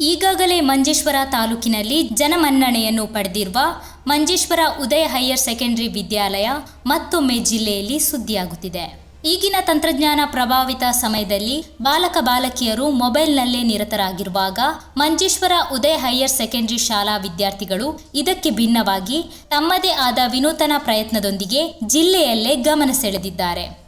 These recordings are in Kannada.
ಈಗಾಗಲೇ ಮಂಜೇಶ್ವರ ತಾಲೂಕಿನಲ್ಲಿ ಜನಮನ್ನಣೆಯನ್ನು ಪಡೆದಿರುವ ಮಂಜೇಶ್ವರ ಉದಯ ಹೈಯರ್ ಸೆಕೆಂಡರಿ ವಿದ್ಯಾಲಯ ಮತ್ತೊಮ್ಮೆ ಜಿಲ್ಲೆಯಲ್ಲಿ ಸುದ್ದಿಯಾಗುತ್ತಿದೆ. ಈಗಿನ ತಂತ್ರಜ್ಞಾನ ಪ್ರಭಾವಿತ ಸಮಯದಲ್ಲಿ ಬಾಲಕ ಬಾಲಕಿಯರು ಮೊಬೈಲ್ನಲ್ಲೇ ನಿರತರಾಗಿರುವಾಗ ಮಂಜೇಶ್ವರ ಉದಯ ಹೈಯರ್ ಸೆಕೆಂಡರಿ ಶಾಲಾ ವಿದ್ಯಾರ್ಥಿಗಳು ಇದಕ್ಕೆ ಭಿನ್ನವಾಗಿ ತಮ್ಮದೇ ಆದ ವಿನೂತನ ಪ್ರಯತ್ನದೊಂದಿಗೆ ಜಿಲ್ಲೆಯಲ್ಲೇ ಗಮನ ಸೆಳೆದಿದ್ದಾರೆ.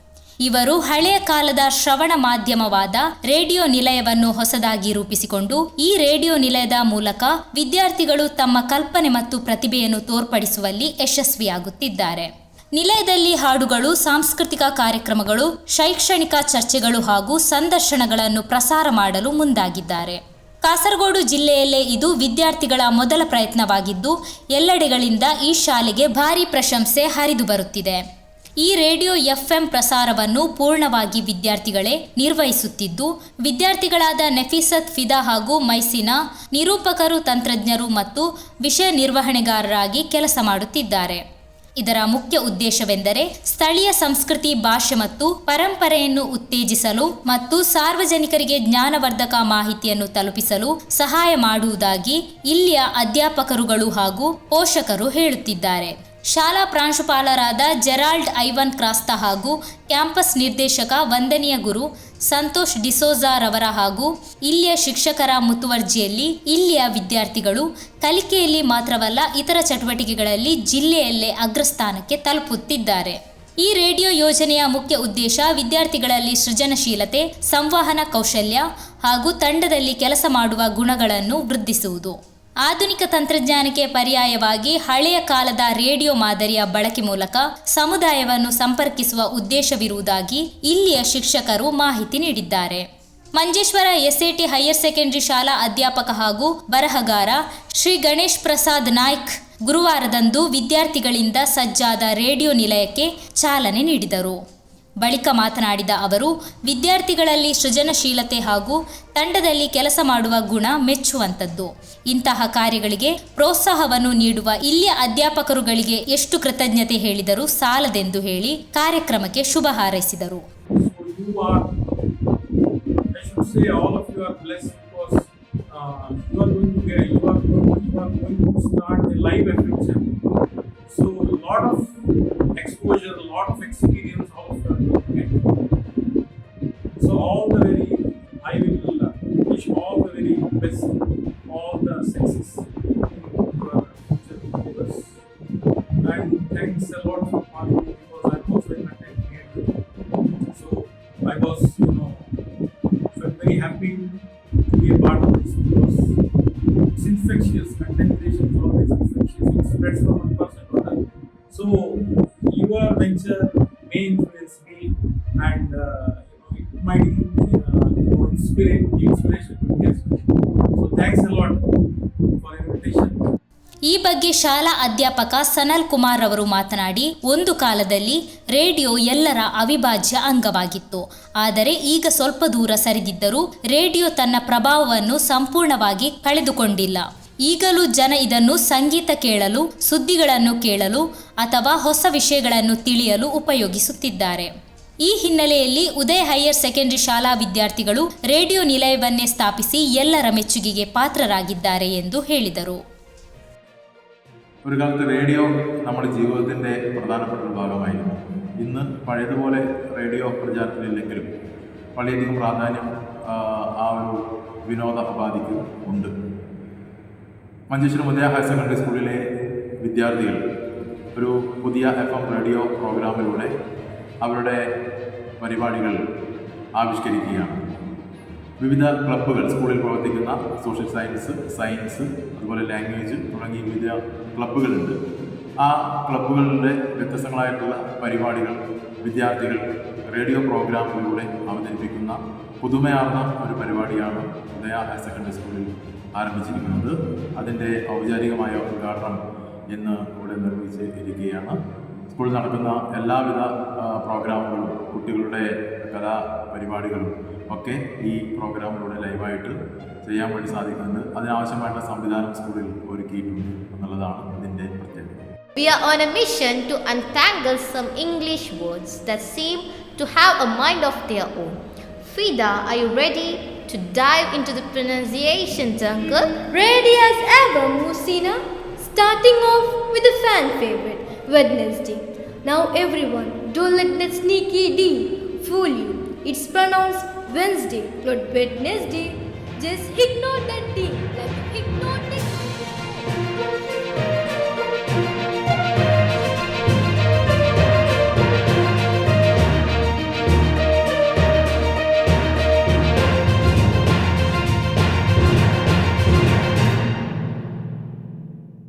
ಇವರು ಹಳೆಯ ಕಾಲದ ಶ್ರವಣ ಮಾಧ್ಯಮವಾದ ರೇಡಿಯೋ ನಿಲಯವನ್ನು ಹೊಸದಾಗಿ ರೂಪಿಸಿಕೊಂಡು, ಈ ರೇಡಿಯೋ ನಿಲಯದ ಮೂಲಕ ವಿದ್ಯಾರ್ಥಿಗಳು ತಮ್ಮ ಕಲ್ಪನೆ ಮತ್ತು ಪ್ರತಿಭೆಯನ್ನು ತೋರ್ಪಡಿಸುವಲ್ಲಿ ಯಶಸ್ವಿಯಾಗುತ್ತಿದ್ದಾರೆ. ನಿಲಯದಲ್ಲಿ ಹಾಡುಗಳು, ಸಾಂಸ್ಕೃತಿಕ ಕಾರ್ಯಕ್ರಮಗಳು, ಶೈಕ್ಷಣಿಕ ಚರ್ಚೆಗಳು ಹಾಗೂ ಸಂದರ್ಶನಗಳನ್ನು ಪ್ರಸಾರ ಮಾಡಲು ಮುಂದಾಗಿದ್ದಾರೆ. ಕಾಸರಗೋಡು ಜಿಲ್ಲೆಯಲ್ಲೇ ಇದು ವಿದ್ಯಾರ್ಥಿಗಳ ಮೊದಲ ಪ್ರಯತ್ನವಾಗಿದ್ದು, ಎಲ್ಲೆಡೆಗಳಿಂದ ಈ ಶಾಲೆಗೆ ಭಾರೀ ಪ್ರಶಂಸೆ ಹರಿದು ಬರುತ್ತಿದೆ. ಈ ರೇಡಿಯೋ ಎಫ್ಎಂ ಪ್ರಸಾರವನ್ನು ಪೂರ್ಣವಾಗಿ ವಿದ್ಯಾರ್ಥಿಗಳೇ ನಿರ್ವಹಿಸುತ್ತಿದ್ದು, ವಿದ್ಯಾರ್ಥಿಗಳಾದ ನೆಫಿಸತ್, ಫಿದಾ ಹಾಗೂ ಮೈಸಿನಾ ನಿರೂಪಕರು, ತಂತ್ರಜ್ಞರು ಮತ್ತು ವಿಷಯ ನಿರ್ವಹಣೆಗಾರರಾಗಿ ಕೆಲಸ ಮಾಡುತ್ತಿದ್ದಾರೆ. ಇದರ ಮುಖ್ಯ ಉದ್ದೇಶವೆಂದರೆ ಸ್ಥಳೀಯ ಸಂಸ್ಕೃತಿ, ಭಾಷೆ ಮತ್ತು ಪರಂಪರೆಯನ್ನು ಉತ್ತೇಜಿಸಲು ಮತ್ತು ಸಾರ್ವಜನಿಕರಿಗೆ ಜ್ಞಾನವರ್ಧಕ ಮಾಹಿತಿಯನ್ನು ತಲುಪಿಸಲು ಸಹಾಯ ಮಾಡುವುದಾಗಿ ಇಲ್ಲಿಯ ಅಧ್ಯಾಪಕರುಗಳು ಹಾಗೂ ಪೋಷಕರು ಹೇಳುತ್ತಿದ್ದಾರೆ. ಶಾಲಾ ಪ್ರಾಂಶುಪಾಲರಾದ ಜೆರಾಲ್ಡ್ ಐವನ್ ಕ್ರಾಸ್ತಾ ಹಾಗೂ ಕ್ಯಾಂಪಸ್ ನಿರ್ದೇಶಕ ವಂದನೀಯ ಗುರು ಸಂತೋಷ್ ಡಿಸೋಜಾರವರ ಹಾಗೂ ಇಲ್ಲಿಯ ಶಿಕ್ಷಕರ ಮುತುವರ್ಜಿಯಲ್ಲಿ ಇಲ್ಲಿಯ ವಿದ್ಯಾರ್ಥಿಗಳು ಕಲಿಕೆಯಲ್ಲಿ ಮಾತ್ರವಲ್ಲ ಇತರ ಚಟುವಟಿಕೆಗಳಲ್ಲಿ ಜಿಲ್ಲೆಯಲ್ಲೇ ಅಗ್ರಸ್ಥಾನಕ್ಕೆ ತಲುಪುತ್ತಿದ್ದಾರೆ. ಈ ರೇಡಿಯೋ ಯೋಜನೆಯ ಮುಖ್ಯ ಉದ್ದೇಶ ವಿದ್ಯಾರ್ಥಿಗಳಲ್ಲಿ ಸೃಜನಶೀಲತೆ, ಸಂವಹನ ಕೌಶಲ್ಯ ಹಾಗೂ ತಂಡದಲ್ಲಿ ಕೆಲಸ ಮಾಡುವ ಗುಣಗಳನ್ನು ವೃದ್ಧಿಸುವುದು. ಆಧುನಿಕ ತಂತ್ರಜ್ಞಾನಕ್ಕೆ ಪರ್ಯಾಯವಾಗಿ ಹಳೆಯ ಕಾಲದ ರೇಡಿಯೋ ಮಾದರಿಯ ಬಳಕೆ ಮೂಲಕ ಸಮುದಾಯವನ್ನು ಸಂಪರ್ಕಿಸುವ ಉದ್ದೇಶವಿರುವುದಾಗಿ ಇಲ್ಲಿಯ ಶಿಕ್ಷಕರು ಮಾಹಿತಿ ನೀಡಿದ್ದಾರೆ. ಮಂಜೇಶ್ವರ ಎಸ್ಎಟಿ ಹೈಯರ್ ಸೆಕೆಂಡರಿ ಶಾಲಾ ಅಧ್ಯಾಪಕ ಹಾಗೂ ಬರಹಗಾರ ಶ್ರೀ ಗಣೇಶ್ ಪ್ರಸಾದ್ ನಾಯ್ಕ್ ಗುರುವಾರದಂದು ವಿದ್ಯಾರ್ಥಿಗಳಿಂದ ಸಜ್ಜಾದ ರೇಡಿಯೋ ನಿಲಯಕ್ಕೆ ಚಾಲನೆ ನೀಡಿದರು. ಬಳಿಕ ಮಾತನಾಡಿದ ಅವರು ವಿದ್ಯಾರ್ಥಿಗಳಲ್ಲಿ ಸೃಜನಶೀಲತೆ ಹಾಗೂ ತಂಡದಲ್ಲಿ ಕೆಲಸ ಮಾಡುವ ಗುಣ ಮೆಚ್ಚುವಂಥದ್ದು. ಇಂತಹ ಕಾರ್ಯಗಳಿಗೆ ಪ್ರೋತ್ಸಾಹವನ್ನು ನೀಡುವ ಇಲ್ಲಿಯ ಅಧ್ಯಾಪಕರುಗಳಿಗೆ ಎಷ್ಟು ಕೃತಜ್ಞತೆ ಹೇಳಿದರೂ ಸಾಲದೆಂದು ಹೇಳಿ ಕಾರ್ಯಕ್ರಮಕ್ಕೆ ಶುಭ ಹಾರೈಸಿದರು. Lot of exposure, lot of all best, all the future. And thanks a lot for me because I'm also a content. So I was, you know, very happy to be a part of this because it's infectious. Content creation is always infectious. It spreads from one person to another. So your venture may influence me, and uh, you know, it might uh, you know, inspire inspiration to me as well. ಈ ಬಗ್ಗೆ ಶಾಲಾ ಅಧ್ಯಾಪಕ ಸನಲ್ ಕುಮಾರ್ ಅವರು ಮಾತನಾಡಿ, ಒಂದು ಕಾಲದಲ್ಲಿ ರೇಡಿಯೋ ಎಲ್ಲರ ಅವಿಭಾಜ್ಯ ಅಂಗವಾಗಿತ್ತು. ಆದರೆ ಈಗ ಸ್ವಲ್ಪ ದೂರ ಸರಿದಿದ್ದರೂ ರೇಡಿಯೋ ತನ್ನ ಪ್ರಭಾವವನ್ನು ಸಂಪೂರ್ಣವಾಗಿ ಕಳೆದುಕೊಂಡಿಲ್ಲ. ಈಗಲೂ ಜನ ಇದನ್ನು ಸಂಗೀತ ಕೇಳಲು, ಸುದ್ದಿಗಳನ್ನು ಕೇಳಲು ಅಥವಾ ಹೊಸ ವಿಷಯಗಳನ್ನು ತಿಳಿಯಲು ಉಪಯೋಗಿಸುತ್ತಿದ್ದಾರೆ. ಈ ಹಿನ್ನೆಲೆಯಲ್ಲಿ ಉದಯ ಹೈಯರ್ ಸೆಕೆಂಡರಿ ಶಾಲಾ ವಿದ್ಯಾರ್ಥಿಗಳು ರೇಡಿಯೋ ನಿಲಯವನ್ನೇ ಸ್ಥಾಪಿಸಿ ಎಲ್ಲರ ಮೆಚ್ಚುಗೆಗೆ ಪಾತ್ರರಾಗಿದ್ದಾರೆ ಎಂದು ಹೇಳಿದರು. ഒരു കാലത്ത് റേഡിയോ നമ്മുടെ ജീവിതത്തിന്റെ പ്രധാനപ്പെട്ട ഒരു ഭാഗമായിരുന്നു. ഇന്ന് പഴയതുപോലെ റേഡിയോ പ്രചാരത്തിലില്ലെങ്കിലും വളരെയധികം പ്രാധാന്യം ആ ഒരു വിനോദ ഉപാധിക്ക് ഉണ്ട്. മഞ്ചേശ്വരം ഉദയ ഹയർ സെക്കൻഡറി സ്കൂളിലെ വിദ്യാർത്ഥികൾ ഒരു പുതിയ എഫ് എം റേഡിയോ പ്രോഗ്രാമിലൂടെ അവരുടെ പരിപാടികൾ ആവിഷ്കരിക്കുകയാണ്. വിവിധ ക്ലബ്ബുകൾ സ്കൂളിൽ പ്രവർത്തിക്കുന്ന സോഷ്യൽ സയൻസ് സയൻസ് അതുപോലെ ലാംഗ്വേജ് തുടങ്ങി വിവിധ ക്ലബ്ബുകളുണ്ട്. ആ ക്ലബ്ബുകളുടെ വ്യത്യസ്തങ്ങളായിട്ടുള്ള പരിപാടികൾ വിദ്യാർത്ഥികൾ റേഡിയോ പ്രോഗ്രാമിലൂടെ അവതരിപ്പിക്കുന്ന പുതുമയാർന്ന ഒരു പരിപാടിയാണ് ഉദയ ഹയർ സെക്കൻഡറി സ്കൂളിൽ ആരംഭിച്ചിരിക്കുന്നത്. അതിന്റെ ഔപചാരികമായ ഉദ്ഘാടനം ഇന്ന് ഇവിടെ നിർവഹിച്ച് ഇരിക്കുകയാണ്. സ്കൂളിൽ നടക്കുന്ന എല്ലാവിധ പ്രോഗ്രാമുകളും കുട്ടികളുടെ കലാ പരിപാടികളും ഒക്കെ ഈ പ്രോഗ്രാമിലൂടെ ലൈവായിട്ട് ചെയ്യാൻ വേണ്ടി സാധിക്കുന്നുണ്ട് അതിനാവശ്യമായിട്ടുള്ള സംവിധാനം സ്കൂളിൽ ഒരുക്കിയിട്ടുണ്ട് എന്നുള്ളതാണ് ഇതിന്റെ പ്രത്യേകത We are on a mission to untangle some English words that seem to have a mind of their own. Fida, are you ready? to dive into the pronunciation jungle? Ready as ever, Musina. Starting off with a fan favorite, Wednesday. Now, everyone, don't let that sneaky D fool you. It's pronounced Wednesday, not Wednesday. Just ignore that D ignored that.